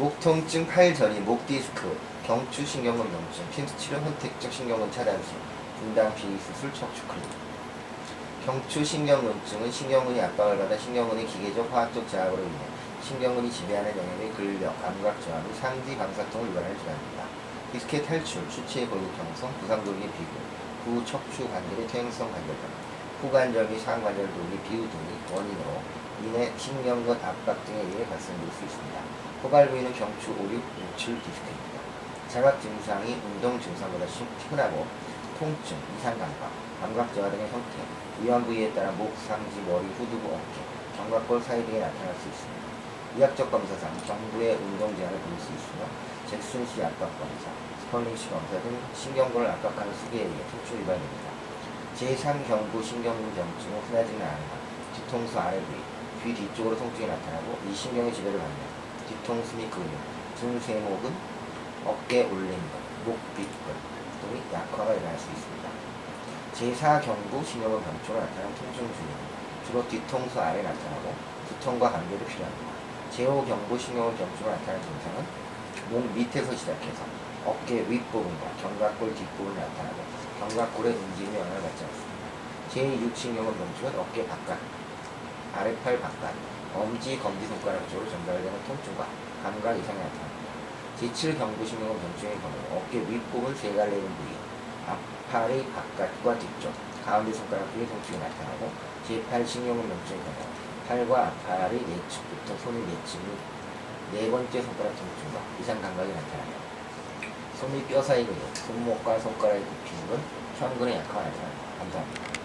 목 통증, 팔 저리, 목 디스크, 경추 신경근 염증, 핀스 치료, 선택적 신경근 차단술, 분당 비수술, 척추 클리닉. 경추 신경근증은 신경근이 압박을 받아 신경근의 기계적 화학적 자극으로 인해 신경근이 지배하는 영역의 근력, 감각 저하 및 상지 방사통을 유발하는 질환입니다. 디스크의 탈출, 수치의 골격 형성, 부상돌기의 비구, 구 척추 관절의 퇴행성 관절염, 후관절 및 상관절 돌기 비우 등이 원인으로 인해 신경근 압박 등에 의해 발생될 수 있습니다. 호발 부위는 경추, 오륙, 우출 디스크입니다. 자각 증상이 운동 증상보다 심- 심하고 통증, 이상 감각, 감각 저하 등의 형태, 위험 부위에 따라 목, 상지, 머리, 후두부, 어깨, 견갑골 사이 등에 나타날 수 있습니다. 의학적 검사상 경부의 운동 제한을 볼수 있으며 잭슨 씨 압박 검사, 스컬링 씨 검사 등 신경근을 압박하는 수기에 의해 통증 유발됩니다. 제3경부 신경근 경증은 흔하지는 않으나 뒤통수 아래 부위, 귀 뒤쪽으로 통증이 나타나고 이 신경의 지배를 받는 뒤통수 및 근육, 중세목은 어깨 올림근, 목 빗근 등의 약화가 일어날 수 있습니다. 제4경부 신경근 병증으로 나타나는 통증 주의는 주로 뒤통수 아래에 나타나고 두통과 감기도 필요합니다. 제5경부 신경근 병증으로 나타나는 증상은 목 밑에서 시작해서 어깨 윗부분과 견갑골 뒷부분에 나타나고 견갑골의 움직임에 영향을 받지 않습니다. 제6신경근 병증은 어깨 바깥, 아래팔 바깥, 엄지, 검지손가락 쪽으로 전달되는 통증과 감각 이상이 나타납니다. 제7경부신경근 병증의 경우 어깨 윗부분 세 갈래 있는 부위, 앞팔의 바깥과 뒤쪽, 가운데 손가락 부위 통증이 나타나고 제8신경근 병증의 경우 팔과 앞팔의 내측부터 손의 내측 및네 번째 손가락 통증과 이상 감각이 나타나며 손및뼈 사이 근육, 손목과 손가락의 현근의 약화가 나타납니다. 감사합니다.